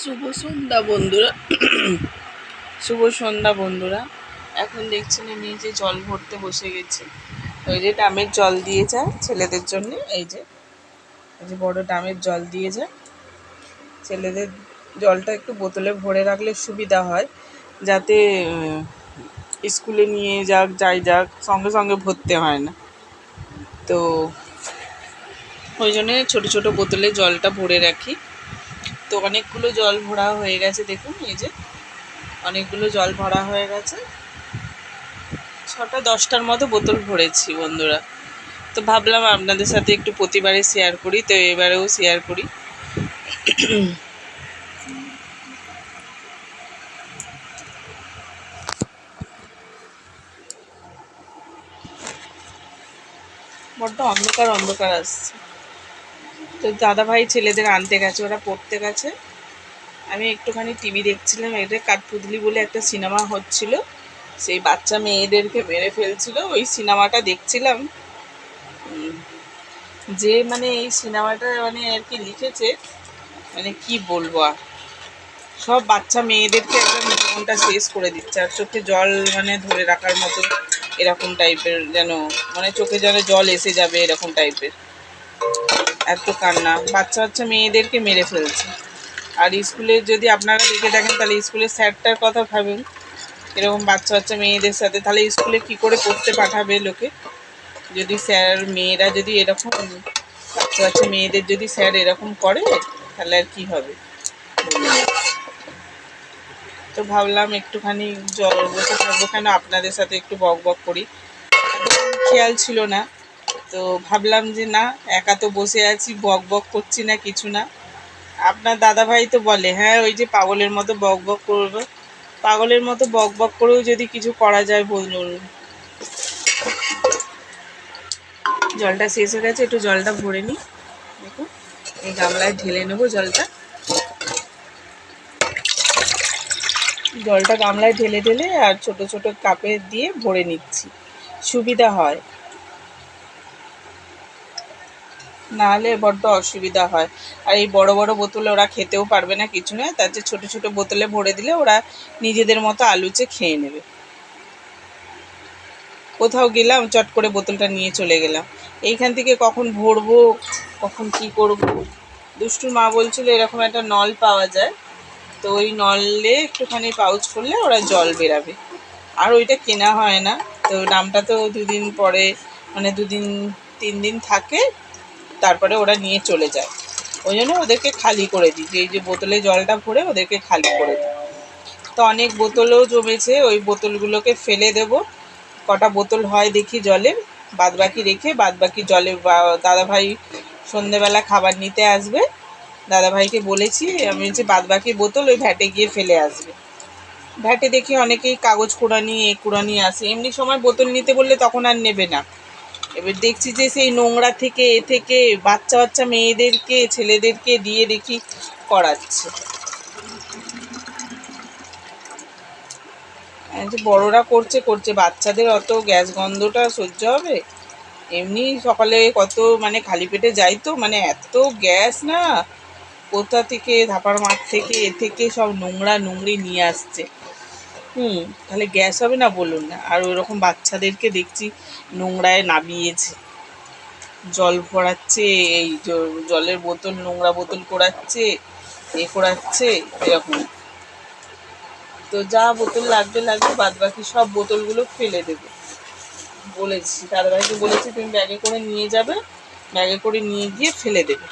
শুভ সন্ধ্যা বন্ধুরা। শুভ সন্ধ্যা বন্ধুরা। এখন দেখছেন আমি যে জল ভরতে বসে গেছি। ওই যে ডামের জল দিয়ে যায় ছেলেদের জন্য, এই যে এই যে বড় ডামের জল দিয়ে যায়। ছেলেদের জলটা একটু বোতলে ভরে রাখলে সুবিধা হয়, যাতে স্কুলে নিয়ে যাক, যাই যাক, সঙ্গে সঙ্গে ভরতে হয় না। তো, ওই জন্যে ছোটো ছোটো বোতলে জলটা ভরে রাখি। তো অনেকগুলো জল ভরা হয়ে গেছে, দেখুন এই যে। অনেকগুলো জল ভরা হয়ে গেছে। ছটা দশটার মতো বোতল ভরেছি বন্ধুরা। তো ভাবলাম আপনাদের সাথে একটু প্রতিবারে শেয়ার করি, তো এবারেও শেয়ার করি। বড্ড অন্ধকার অন্ধকার আসছে। তো দাদা ভাই ছেলেদের আনতে গেছে, ওরা পড়তে গেছে। আমি একটুখানি টিভি দেখছিলাম এটা কাঠপুতলি বলে একটা সিনেমা হচ্ছিল। সেই বাচ্চা মেয়েদেরকে মেরে ফেলছিল, ওই সিনেমাটা দেখছিলাম। যে মানে এই সিনেমাটা মানে আর কি লিখেছে মানে কি বলব আর। সব বাচ্চা মেয়েদেরকে একদম জীবনটা শেষ করে দিচ্ছে, আর চোখে জল মানে ধরে রাখার মতো এরকম টাইপের যেন মানে চোখে যেন জল এসে যাবে এরকম টাইপের এত কান্না। বাচ্চা বাচ্চা মেয়েদেরকে মেরে ফেলছে। আর স্কুলে যদি আপনারা দেখে থাকেন, তাহলে স্কুলের স্যারটার কথা ভাবেন। এরকম বাচ্চা বাচ্চা মেয়েদের সাথে। তাহলে স্কুলে কি করে পড়তে পাঠাবে লোকে? যদি স্যার, মেয়েরা যদি এরকম, বাচ্চা বাচ্চা মেয়েদের যদি স্যার এরকম করে, তাহলে আর কি হবে? তো ভাবলাম একটুখানি জল বসে থাকব কেন? আপনাদের সাথে একটু বক বক করি। খেয়াল ছিল না। তো ভাবলাম যে না, একা তো বসে আছি, বক বক করছি না, কিছু না। আপনার দাদা ভাই তো বলে হ্যাঁ ওই যে পাগলের মতো বক বক করবে। পাগলের মতো বক বক করেও যদি কিছু করা যায়, বলুন। জলটা শেষ হয়ে গেছে, একটু জলটা ভরে নিই। দেখুন, এই গামলায় ঢেলে নেব জলটা। জলটা গামলায় ঢেলে ঢেলে আর ছোট ছোট কাপে দিয়ে ভরে নিচ্ছি। সুবিধা হয়। নাহলে বড্ড অসুবিধা হয়। আর এই বড় বড় বোতলে ওরা খেতেও পারবে না, কিছু না। তার চেয়ে ছোটো ছোটো বোতলে ভরে দিলে ওরা নিজেদের মতো আলুচে খেয়ে নেবে। কোথাও গেলাম, চট করে বোতলটা নিয়ে চলে গেলাম। এইখান থেকে কখন ভরবো, কখন কি করব? দুষ্টুর মা বলছিল এরকম একটা নল পাওয়া যায়। তো ওই নলে একটুখানি পাউচ করলে ওরা জল বেরাবে। আর ওইটা কেনা হয় না। তো দামটা তো দুদিন পরে মানে দুদিন, তিন দিন থাকে। তারপরে ওরা নিয়ে চলে যায়। ওই জন্য ওদেরকে খালি করে দিই। যে এই যে বোতলে জলটা ভরে ওদেরকে খালি করে দিই। তো অনেক বোতলও জমেছে, ওই বোতলগুলোকে ফেলে দেব। কটা বোতল হয় দেখি জলের বাদ বাকি রেখে বাদ বাকি জলে দাদা ভাই সন্ধেবেলা খাবার নিতে আসবে। দাদা ভাইকে বলেছি, আমি যে বাদ বাকি বোতল ওই ভ্যাটে গিয়ে ফেলে আসবে। ভ্যাটে দেখি অনেকেই কাগজ কুড়ানি, এ কুড়ানি আসে এমনি সময় বোতল নিতে বললে তখন আর নেবে না। এবার দেখছি যে সেই নোংরা থেকে, এ থেকে বাচ্চা বাচ্চা মেয়েদেরকে, ছেলেদেরকে দিয়ে দেখি করাচ্ছে। বড়রা করছে করছে। বাচ্চাদের অত গ্যাস গন্ধটা সহ্য হবে? এমনি সকালে কত মানে খালি পেটে যাই তো মানে এত গ্যাস না? কোথা থেকে, ধাপার মাঠ থেকে, এ থেকে সব নোংরা নোংরি নিয়ে আসছে। হুম, তাহলে গ্যাস হবে না বলুন না। আর ওইরকম বাচ্চাদেরকে দেখছি নোংরায় নামিয়েছে। জল ভরাচ্ছে, এই জলের বোতল, নোংরা বোতল করাচ্ছে এ করাচ্ছে এরকম। তো যা বোতল লাগবে লাগবে বাদ বাকি সব বোতলগুলো ফেলে দেবে। বলেছি, দাদাভাইকে বলেছি, তুমি ব্যাগে করে নিয়ে যাবে, ব্যাগে করে নিয়ে গিয়ে ফেলে দেবে।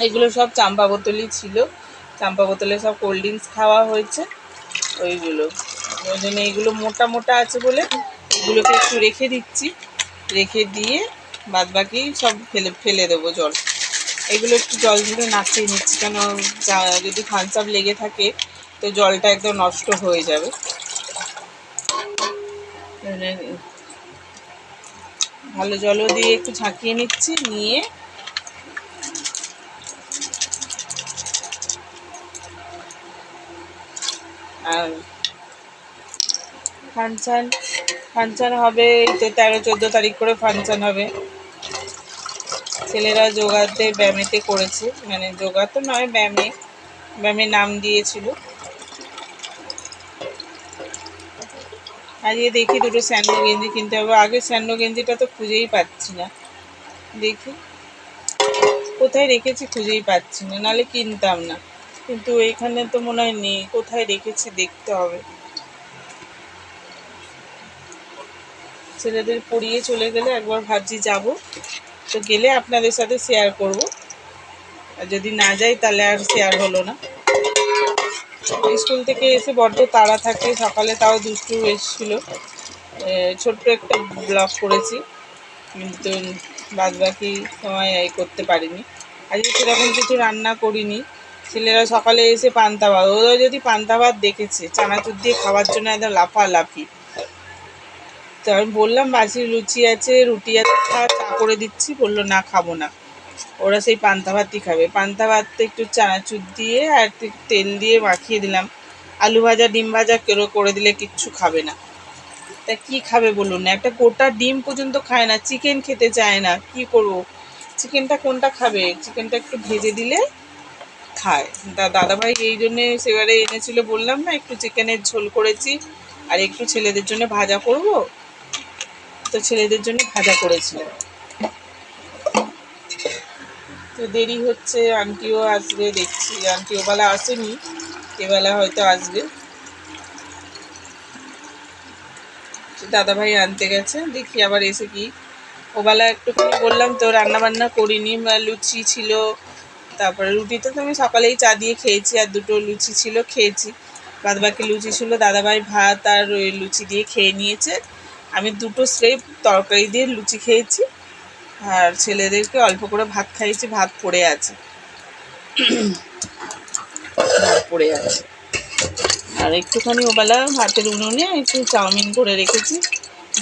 এগুলো সব চাম্পা বোতলই ছিল। চাম্পা বোতলে সব কোল্ড ড্রিঙ্কস খাওয়া হয়েছে। ওইগুলো। ওই জন্য এগুলো মোটা মোটা আছে বলে এগুলোকে একটু রেখে দিচ্ছি। রেখে দিয়ে বাদ বাকি সব ফেলে ফেলে দেবো জল। এগুলো একটু জল ধরে নাচিয়ে নিচ্ছি, কেন যদি ফানসাপ লেগে থাকে, তো জলটা একদম নষ্ট হয়ে যাবে। ভালো জলও দিয়ে একটু ঝাঁকিয়ে নিচ্ছি, নিয়ে ফাংশান ফাংশান হবে এই তো তেরো, চোদ্দ তারিখ করে ফাংশান হবে। ছেলেরা যোগাতে, ব্যায়ামেতে করেছে। মানে যোগা তো নয়, ব্যায়ামে ব্যায়ামে নাম দিয়েছিল। আজকে দেখি দুটো স্যান্ডো গেঞ্জি কিনতে হবে। আগে স্যান্ডো গেঞ্জিটা তো খুঁজেই পাচ্ছি না। দেখি। কোথায় রেখেছি খুঁজেই পাচ্ছি না, নাহলে কিনতাম না। কিন্তু এইখানে তো মনে হয় নেই, কোথায় রেখেছি দেখতে হবে। ছেলেদের পড়িয়ে চলে গেলে একবার ভাবছি যাব। তো গেলে আপনাদের সাথে শেয়ার করব। আর যদি না যাই তাহলে আর শেয়ার হলো না। স্কুল থেকে এসে বড্ড তাড়া থাকে, সকালে তাও দুষ্টু এসেছিল। ছোট্ট একটা ব্লগ করেছি, কিন্তু বাদ বাকি সময় করতে পারিনি। আজকে সেরকম কিছু রান্না করিনি। ছেলেরা সকালে এসে পান্তা ভাত। ওরা যদি পান্তা ভাত দেখেছে, চানাচুর দিয়ে খাওয়ার জন্য একদম লাফালাফি। তো আমি বললাম, বাসি লুচি আছে, রুটি আছে, খা, চা করে দিচ্ছি। বলল, না, খাব না। ওরা সেই পান্তা ভাতই খাবে। পান্তা ভাতটা একটু চানাচুর দিয়ে আর তেল দিয়ে মাখিয়ে দিলাম। আলু ভাজা, ডিম ভাজা কেউ করে দিলে কিচ্ছু খাবে না। তা কি খাবে বলুন না? একটা গোটা ডিম পর্যন্ত খায় না, চিকেন খেতে চায় না। কি করব? চিকেনটা কোনটা খাবে? চিকেনটা একটু ভেজে দিলে খায়। তা দাদাভাই এই জন্যে সেবারে এনেছিল, বললাম, না, একটু চিকেনের ঝোল করেছি আর একটু ছেলেদের জন্য ভাজা করব। তো ছেলেদের জন্য ভাজা করেছিলাম। তো দেরি হচ্ছে, আন্টিও আসবে, দেখছি। আন্টি ওবেলা আসেনি এবেলা হয়তো আসবে। দাদাভাই আনতে গেছে, দেখি আবার এসে কি। ওবেলা একটুখানি বললাম, তো রান্না বান্না করিনি লুচি ছিল তারপরে রুটিটা তো আমি সকালেই চা দিয়ে খেয়েছি, আর দুটো লুচি ছিল, খেয়েছি। বাদ বাকি লুচি ছিল দাদাভাই ভাত আর ওই লুচি দিয়ে খেয়ে নিয়েছে। আমি দুটো স্রেপ তরকারি দিয়ে লুচি খেয়েছি, আর ছেলেদেরকে অল্প করে ভাত খাইয়েছি, ভাত পড়ে আছে। ভাত পড়ে আছে। আর একটুখানি ওবেলা ভাতের উনুনে একটু চাউমিন করে রেখেছি।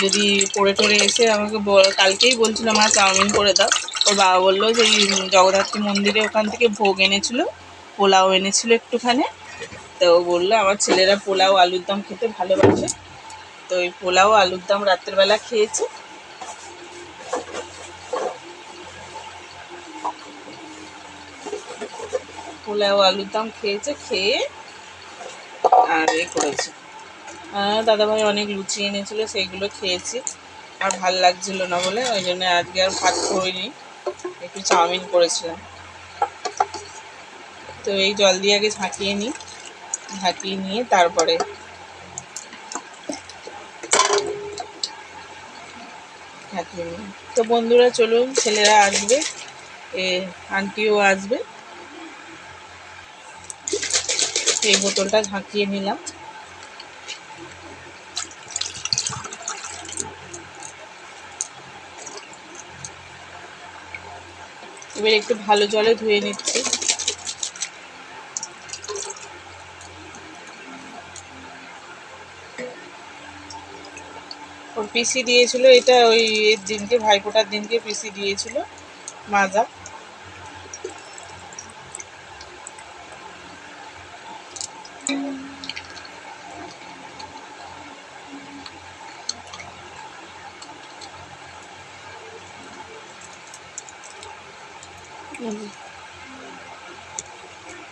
যদি পড়ে টড়ে এসে আমাকে কালকেই বলছিল, মা, চাউমিন করে দাও। ওর বাবা বলল যে জগদ্ধাত্রী মন্দিরে ওখান থেকে ভোগ এনেছিল, পোলাও এনেছিল একটুখানি। তো বলল, আমার ছেলেরা পোলাও আলুর দম খেতে ভালোবাসে। তো ওই পোলাও আলুর দম রাত্রেবেলা খেয়েছে। পোলাও আলুর দম খেয়েছে, খেয়ে আর এ করেছে। দাদাভাই অনেক লুচি এনেছিল, সেইগুলো খেয়েছি। আর ভালো লাগছিল না বলে, ওই জন্য আজকে আর ভাত করিনি একটু চাউমিন করেছিলাম। তো এই জল দিয়ে আগে ঝাঁকিয়ে নিই, ঝাঁকিয়ে নিয়ে তারপরে ঝাঁকিয়ে নিই। তো বন্ধুরা, চলুন, ছেলেরা আসবে, এ আন্টিও আসবে। এই বোতলটা ঝাঁকিয়ে নিলাম। এবার একটু ভালো জলে ধুয়ে নিচ্ছি। ওর পিসি দিয়েছিল, এটা ওই এর দিনকে, ভাইফোঁটার দিনকে পিসি দিয়েছিল, মাজা।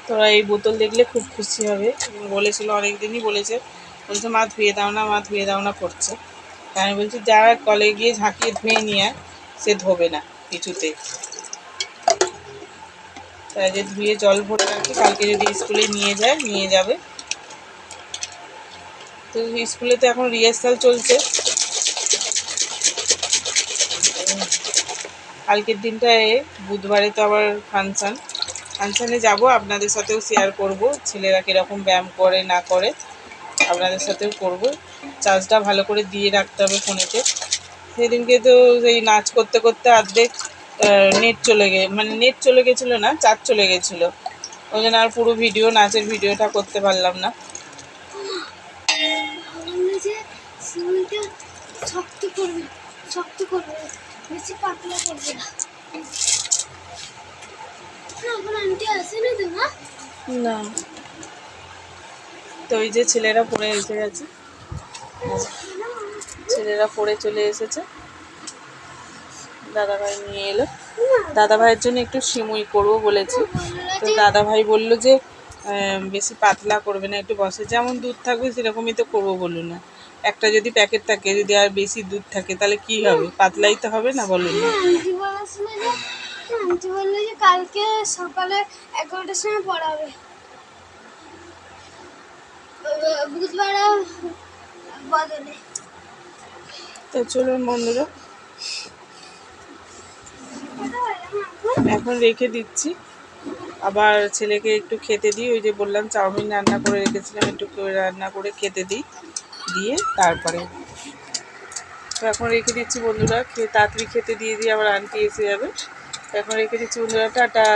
তোরা এই বোতল দেখলে খুব খুশি হবে। বলেছিল অনেক দিনই বলেছে। বলছে, মা, ধুয়ে দাও না, মা, ধুয়ে দাও না করছে। আমি বলছি যারা কলে গিয়ে ঝাঁকিয়ে ধুয়ে নিয়ে সে ধোবে না কিছুতে। তাই যে ধুয়ে জল ভরে রাখি, কালকে যদি স্কুলে নিয়ে যায়, নিয়ে যাবে। তো স্কুলে তো এখন রিহার্সাল চলছে। কালকের দিনটায় বুধবারে তো আবার ফাংশান। ফাংশানে যাব, আপনাদের সাথেও শেয়ার করব, ছেলেরা কীরকম ব্যায়াম করে, না করে, আপনাদের সাথেও করব। চার্জটা ভালো করে দিয়ে রাখতে হবে ফোনেতে। সেদিনকে তো সেই নাচ করতে করতে অর্ধেক নেট চলে গে মানে নেট চলে গেছিল না, চার্জ চলে গেছিল। ওই জন্য আর পুরো ভিডিও, নাচের ভিডিওটা করতে পারলাম না। শক্ত করবে শক্ত করবে। বেশি পাতলা করবে না। আন্টি আসে না তো না। তো ওই যে ছেলেরা পড়ে এসে গেছে। ছেলেরা পড়ে চলে এসেছে। দাদাভাই নিয়ে এলো। দাদা ভাইয়ের জন্য একটু সিমুই করব বলেছি। তো যে দাদা ভাই বলল যে বেশি পাতলা করবে না একটু বসে। যেমন দুধ থাকবে সেরকমই তো করব বলুন না। একটা যদি প্যাকেট থাকে যদি আর বেশি দুধ থাকে তাহলে কি হবে? পাতলাই তো হবে না বলুন না? আন্টি বলেছিল যে আন্টি বলল যে কালকে সকালে এগারোটার সময় পড়াবে। বুধবার বদলে। তো চলুন বন্ধুরা এখন রেখে দিচ্ছি। আবার ছেলেকে একটু খেতে দিই ওই যে বললাম চাউমিন রান্না করে রেখেছিলাম একটু করে রান্না করে খেতে দিই। দিয়ে তারপরে তো এখন রেখে দিচ্ছি বন্ধুরা, খেয়ে তাড়াতাড়ি খেতে দিয়ে দিয়ে আবার আন্টি এসে যাবে। এখন রেখে দিচ্ছি বন্ধুরা, টাটা।